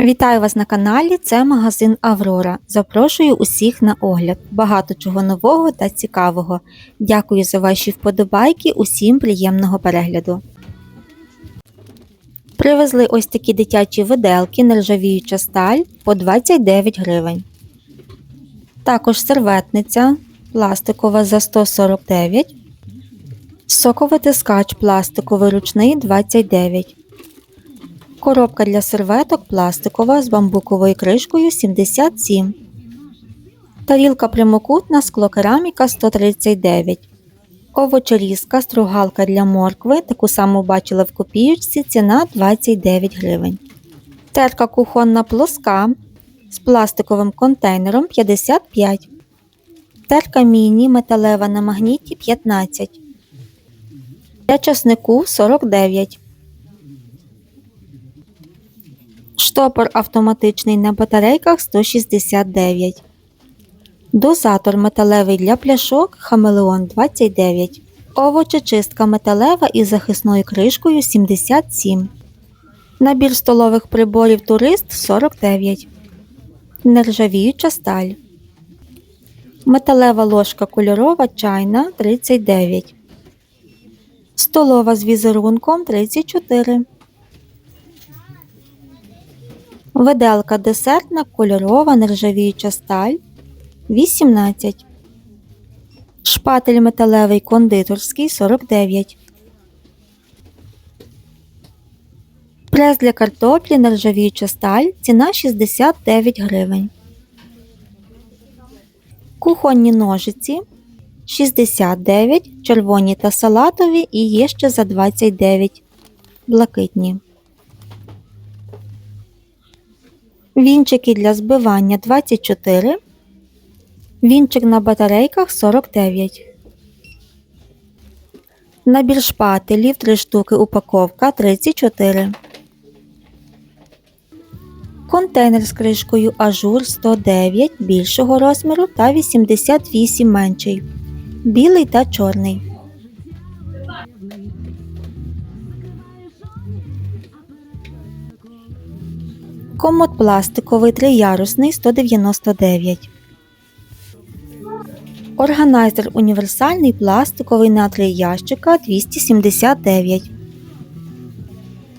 Вітаю вас на каналі. Це магазин Аврора. Запрошую усіх на огляд. Багато чого нового та цікавого. Дякую за ваші вподобайки. Усім приємного перегляду. Привезли ось такі дитячі виделки, нержавіюча сталь по 29 гривень. Також серветниця пластикова за 149. Соковитискач пластиковий ручний 29. Коробка для серветок пластикова з бамбуковою кришкою 77. Тарілка прямокутна склокераміка 139. Овочерізка, стругалка для моркви. Таку саму бачила в копіючці. Ціна 29 гривень. Терка кухонна плоска з пластиковим контейнером 55. Терка міні металева на магніті 15. Для часнику 49. Штопор автоматичний на батарейках 169. Дозатор металевий для пляшок Хамелеон 29. Овочечистка металева із захисною кришкою 77. Набір столових приборів турист 49. Нержавіюча сталь. Металева ложка кольорова чайна 39. Столова з візерунком 34. Виделка десертна кольорова нержавіюча сталь 18. Шпатель металевий кондитерський 49. Прес для картоплі нержавіюча сталь. Ціна 69 гривень. Кухонні ножиці 69, червоні та салатові і є ще за 29 блакитні. Вінчики для збивання 24. Вінчик на батарейках 49. Набір шпателів 3 штуки упаковка 34. Контейнер з кришкою ажур 109 більшого розміру та 88 менший. Білий та чорний. Комод пластиковий триярусний 199. Органайзер універсальний пластиковий на три ящика 279.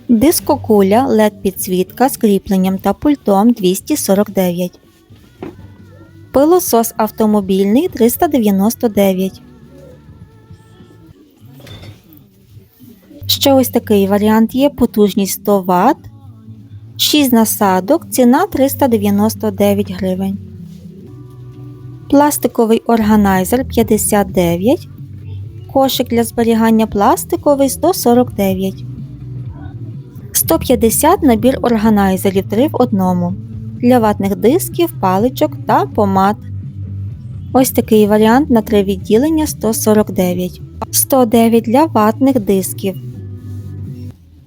Дискокуля LED підсвітка з кріпленням та пультом 249. Пилосос автомобільний 399. Ще ось такий варіант є потужність 100 Вт. 6 насадок, ціна 399 гривень. Пластиковий органайзер 59. Кошик для зберігання пластиковий 149. 150 набір органайзерів 3 в одному. Для ватних дисків, паличок та помад. Ось такий варіант на 3 відділення 149. 109 для ватних дисків.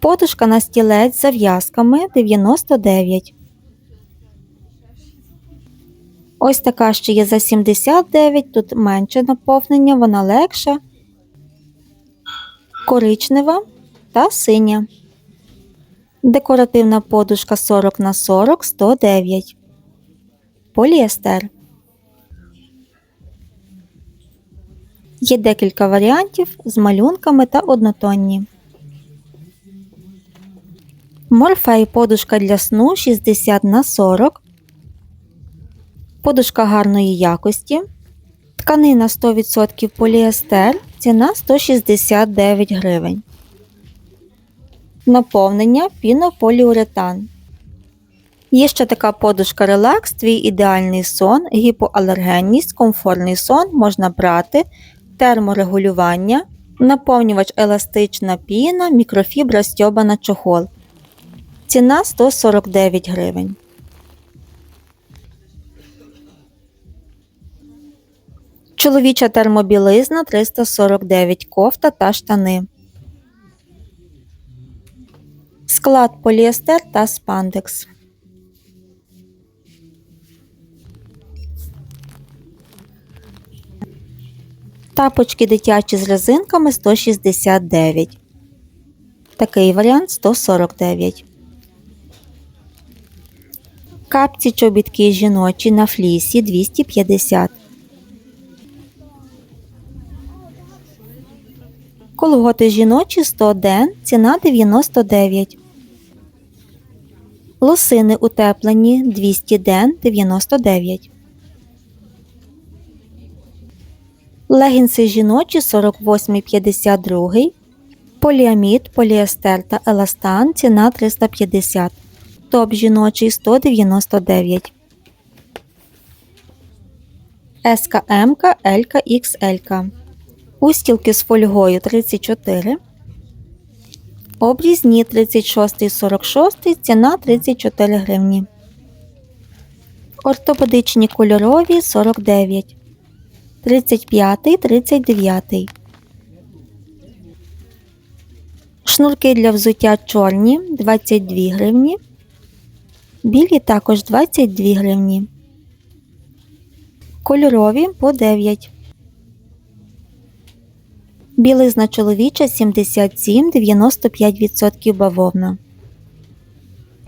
Подушка на стілець з зав'язками 99. Ось така ще є за 79, тут менше наповнення, вона легша, коричнева та синя. Декоративна подушка 40 на 40 109. Поліестер. Є декілька варіантів з малюнками та однотонні. Морфей подушка для сну 60 на 40. Подушка гарної якості. Тканина 100% поліестер. Ціна 169 гривень. Наповнення пінополіуретан. Є ще така подушка релакс, твій ідеальний сон, гіпоалергенність, комфортний сон можна брати, терморегулювання, наповнювач еластична піна, мікрофібра стьобана чохол. Ціна 149 гривень. Чоловіча термобілизна 349 кофта та штани. Склад поліестер та спандекс. Тапочки дитячі з резинками 169. Такий варіант 149. Капці чобітки жіночі на флісі 250. Колготи жіночі 100 ден, ціна 99. Лосини утеплені 200 ден 99. Легінси жіночі 48,52. Поліамід, поліестер та еластан ціна 350. Топ жіночий 199. СКМ, Л, XL. Устілки з фольгою 34. Обрізні 36 46, ціна 34 гривні. Ортопедичні кольорові 49. 35 39. Шнурки для взуття чорні 22 гривні. Білі також 22 гривні. Кольорові по 9. Білизна чоловіча 77 95% бавовна.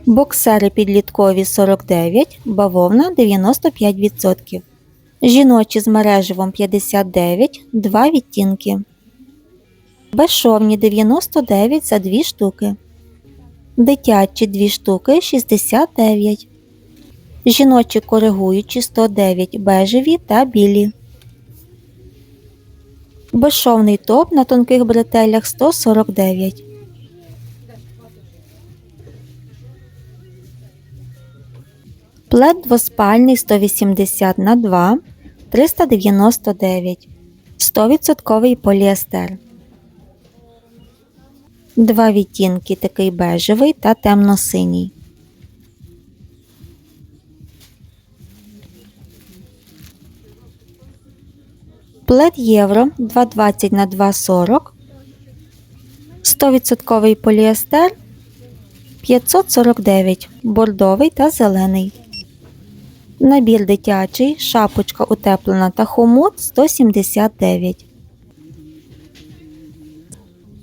Боксери підліткові 49, бавовна 95%. Жіночі з мереживом 59, 2 відтінки. Безшовні 99 за 2 штуки. Дитячі 2 штуки 69. Жіночі коригуючі 109 бежеві та білі. Безшовний топ на тонких бретелях 149. Плед двоспальний 180 на 2 399. 100% поліестер. Два відтінки такий бежевий та темно-синій. Плед євро 220 на 240. 100% поліестер 549 бордовий та зелений. Набір дитячий, шапочка утеплена та хомут 179.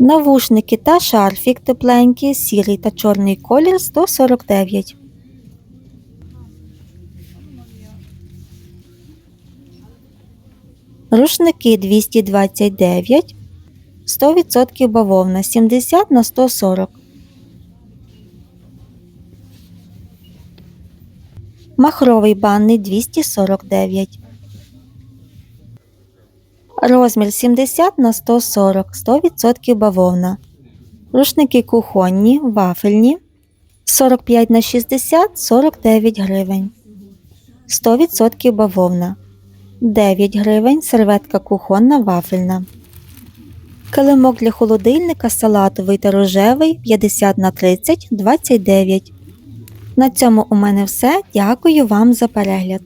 Навушники та шарфік тепленькі, сірий та чорний колір 149. Рушники 229. 100% бавовна 70 на 140. Махровий банний 249. Розмір 70 на 140, 100% бавовна. Рушники кухонні, вафельні 45 на 60 49 гривень. 100% бавовна. 9 гривень серветка кухонна вафельна. Килимок для холодильника салатовий та рожевий 50 на 30 29. На цьому у мене все. Дякую вам за перегляд.